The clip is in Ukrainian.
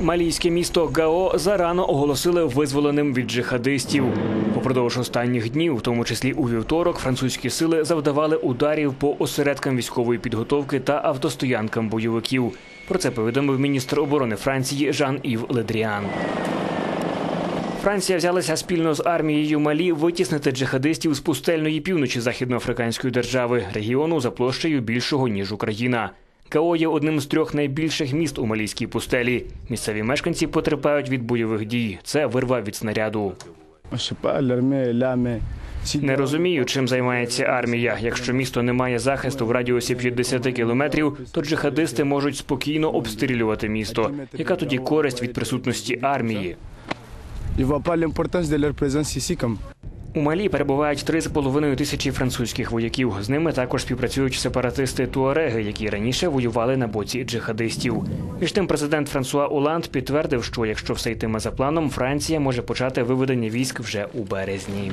Малійське місто Гао зарано оголосили визволеним від джихадистів. Упродовж останніх днів, в тому числі у вівторок, французькі сили завдавали ударів по осередкам військової підготовки та автостоянкам бойовиків. Про це повідомив міністр оборони Франції Жан-Ів Ледріан. Франція взялася спільно з армією Малі витіснити джихадистів з пустельної півночі західноафриканської держави, регіону за площею більшого ніж Україна. Као є одним з трьох найбільших міст у малійській пустелі. Місцеві мешканці потерпають від бойових дій. Це вирва від снаряду. Не розумію, чим займається армія. Якщо місто не має захисту в радіусі 50 кілометрів, то джихадисти можуть спокійно обстрілювати місто. Яка тоді користь від присутності армії? У Малі перебувають 3,5 тисячі французьких вояків. З ними також співпрацюють сепаратисти Туареги, які раніше воювали на боці джихадистів. Між тим, президент Франсуа Оланд підтвердив, що якщо все йтиме за планом, Франція може почати виведення військ вже у березні.